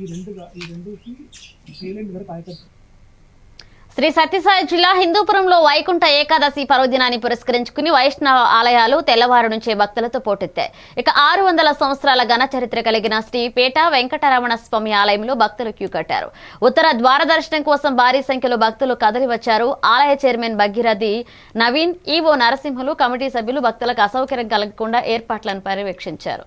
ఈ రెండుగా ఈ రెండుకి వరకు ఆయకట్టు. శ్రీ సత్యసాయి జిల్లా హిందూపురంలో వైకుంఠ ఏకాదశి పర్వదినాన్ని పురస్కరించుకుని వైష్ణవ ఆలయాలు తెల్లవారు నుంచే భక్తులతో పోటెత్తాయి. ఇక ఆరు వందల సంవత్సరాల ఘన చరిత్ర కలిగిన శ్రీ పేట వెంకటరమణ స్వామి ఆలయంలో భక్తులు క్యూ కట్టారు. ఉత్తర ద్వార దర్శనం కోసం భారీ సంఖ్యలో భక్తులు కదలి వచ్చారు. ఆలయ chairman Bhagirathi Naveen EO Narasimhulu committee సభ్యులు భక్తులకు అసౌకర్యం కలగకుండా ఏర్పాట్లను పర్యవేక్షించారు.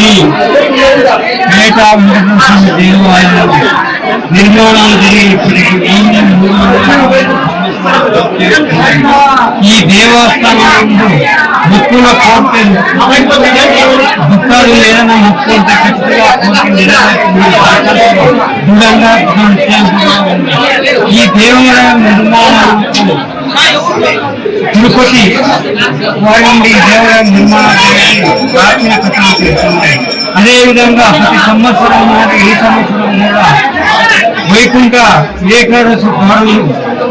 ఈ పేట వెంకటేశ్వర దేవాలయం నిర్మాణాలు జరిగి ఇప్పటికి వెయ్యి మూడు వందల అరవై ఐదు సంవత్సరాలు ఈ దేవస్థానం ముక్కుల కోర్టు భక్తాలు ఏదైనా ముక్కు దృఢంగా ఈ దేవాలయం నిర్మాణానికి తిరుపతి వారి నుండి దేవాలయం నిర్మాణానికి ప్రాచీన కథలు తెలుస్తున్నాయి అదేవిధంగా ప్రతి సంవత్సరం ఈ సంవత్సరం కూడా వైకుంఠ ఏకాదశి ద్వారులు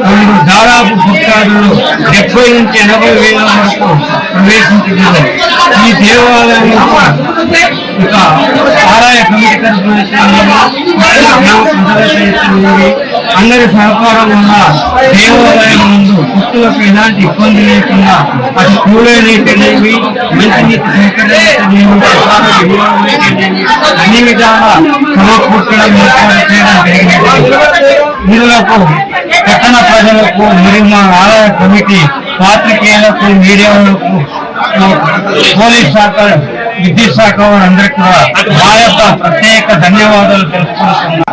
మరియు దాదాపు భక్తాదులు డెబ్బై నుంచి ఎనభై వేల వరకు ప్రవేశించగలరు ఈ దేవాలయం ఇక ఆలయ కమిటీ తరఫున అందరి సహకారం ఉన్న దేవాలయం భక్తులకు ఎలాంటి ఇబ్బంది లేకుండా అటు కూలైనైతేనేమి మంచినీటి సేకరణ అయితేనేమి అన్ని విధాలా సమకూర్చడం చేయడం జరిగింది వీళ్ళకు పట్టణ ప్రజలకు మరియు మా ఆలయ కమిటీ పాత్రికేయులకు మీడియాలకు పోలీస్ శాఖ విద్యుత్ శాఖ వారందరికీ కూడా మా యొక్క ప్రత్యేక ధన్యవాదాలు తెలుపుకుంటున్నాను